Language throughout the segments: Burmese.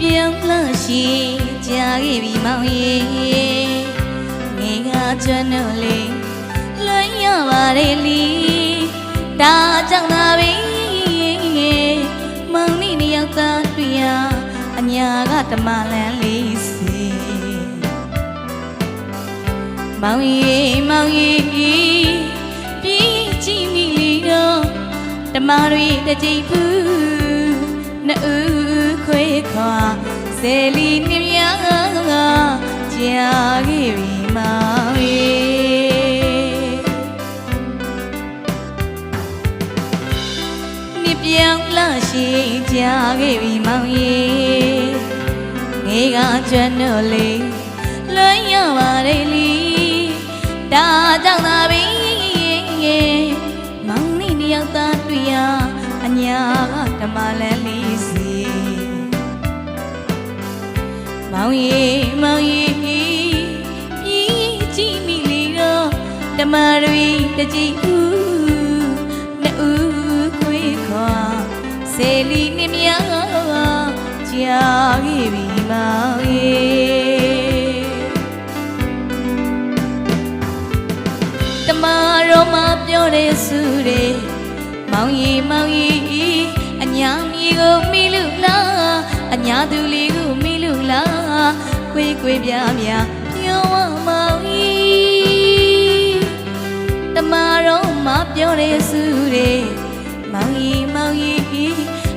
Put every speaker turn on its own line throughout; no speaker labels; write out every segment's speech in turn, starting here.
ပြောင်းလာရှိကြာခဲ့ပြီမောင်ရေငေကကျွန်တော်လေးလွန်ရပါတယ်လီဒါကြောင့်သာပဲမောင်นี่နှစ်ယောက်သားတွေ့ရအညာကတမလန်လေးစီမောင်ရီမောင်ရီပြည်ကြည့်မိလေတော့ဓမ္မတွေတကြိပ်ဘူးနှစ်ဦး ခွေခွာဆယ်လီနှစ်များကြာခဲ့ပြီမောင်ရီနှစ်ပြောင်းလာရှိကြာခဲ့ပြီမောင်ရီငေကကျွမ်းတော့လေးလွန်ရပါတယ်လီဒါကြောင့်သာပဲမောင်นี่နှစ်ယောက်သားတွေ့ရအညာကဓမ္မလန်လေး မောင်ရီမောင်ရီပြည်ကြည့်မိလေတော့ဓမ္မတွေတကြည်ဦးနှစ်ဦးခွေခွာဆယ်လီနှစ်များကြာခဲ့ပြီမောင်ရီတမတော်မပြောတဲ့စုတွေမောင်ရီမောင်ရီအညာမီကိုမိလူလား အညာသူလေးကိုမိလူလားခွေခွေပြပြပြောဝမောင်ရီတမတော်မပြောတဲ့စုတွေမောင်ရီမောင်ရီ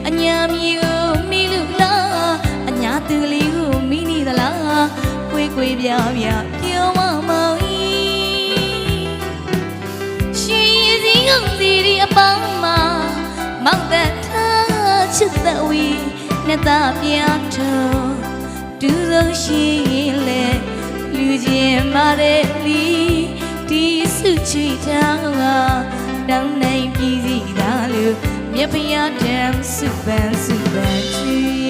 အညာမီကိုမိလူလားအညာသူလေးကိုမိနေသလားခွေခွေပြပြပြောဝမောင်ရီရှင်စည်းကုန်စီဒီအပေါင်းမှာမောက်တဲ့ထားချစ်တဲ့ဝီ နဲ့တာပြတော်ဒူဆုံးရှိရင်လေလူချင်းမာတဲ့လီဒီစုချီတောင်းကတောင်းနိုင်ပြည်စီတာလို့မြတ်ဖျားတမ်းစုပန်းစုပန်းချီ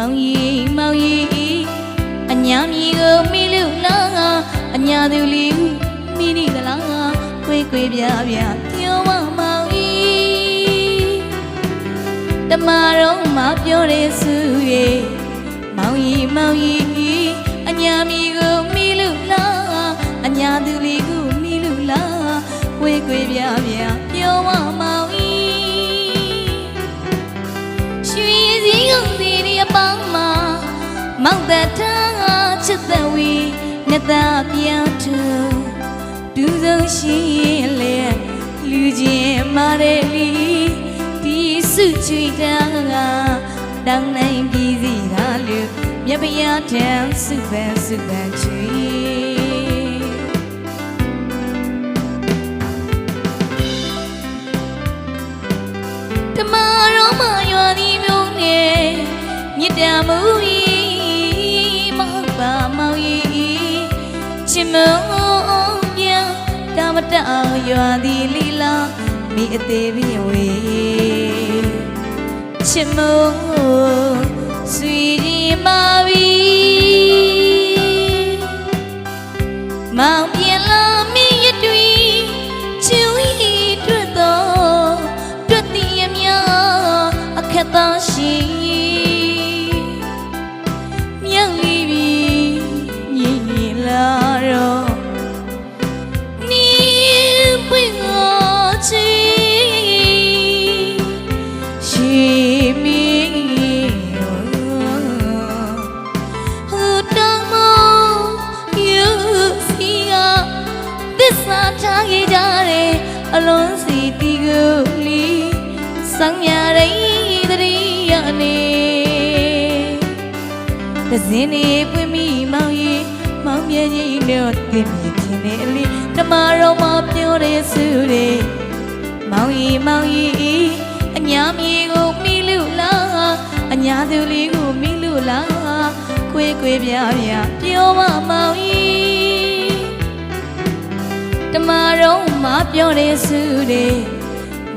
မောင်ကြီးမောင်ကြီးအညာမီကိုမိလူလားအညာသူလေးမိနေသလားခွေခွေပြပြပြောမမောင်ကြီးတမတော်မပြောတဲ့စုရဲမောင်ကြီးမောင်ကြီးအညာမီကိုမိလူလားအညာသူလေးကိုမိလူလားခွေခွေပြပြ မောက်တဲ့ထားချစ်တဲ့ဝီနဲ့တာပြောင်းတူဒူးဆုံးရှိရင်လေလူချင်းမာတဲ့လီဒီစုချွေတာကတောင်းနိုင်ပြီးစီတာလူမြတ်ဖျားတန်းစုပန်းစုပန်းချွေတမတော်မရွာဒီမျိုးနဲ့မြစ်တံမူ တမတရွာဒီလီလာမိအသေးပြင်းဝေချစ်မုံဆွေကြီးမာပြီ စာထားခဲ့ကြတယ်အလုံးစီတီကိုလီဆောင်ရတဲ့တရိယာနေတစင်းနေပွင့်မိမောင်ရီမမောင်မြဲကြီးလို့တင်မြင်ခြင်းနဲ့အလေးတမတော်မပြောတဲ့စုတွေမောင်ကြီးမောင်ကြီးအညာမြေကိုမိလူလားအညာသူလေးကိုမိလူလားခွေးခွေးပြပြပြောမမောင်ကြီး တမတော်မပြောတဲ့စုတွေ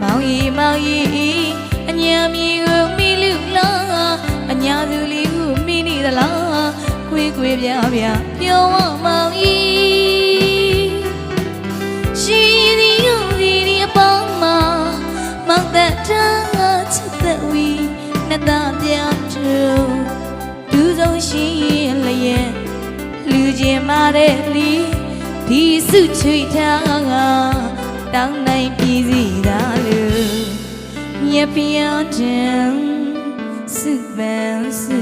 မောင်ကြီးမောင်ကြီးအညာမြေကိုမိလူလားအညာသူလေးကိုမိနေသလားကွေးကွေးပြပြပြောဝမောင်ဤရှိသည်ယူသည်ဒီအပေါင်းမှာမောင်သက်တာချစ်သက်ဝီနှစ်သားပြတူဒူးဆုံးရှိရင်လျက်လူချင်းမာတဲ့လီ ဒီစုချွေထားကတောင်းနိုင်ပြည်စီသာလူမြပြင်းတဲ့စုပန်းစု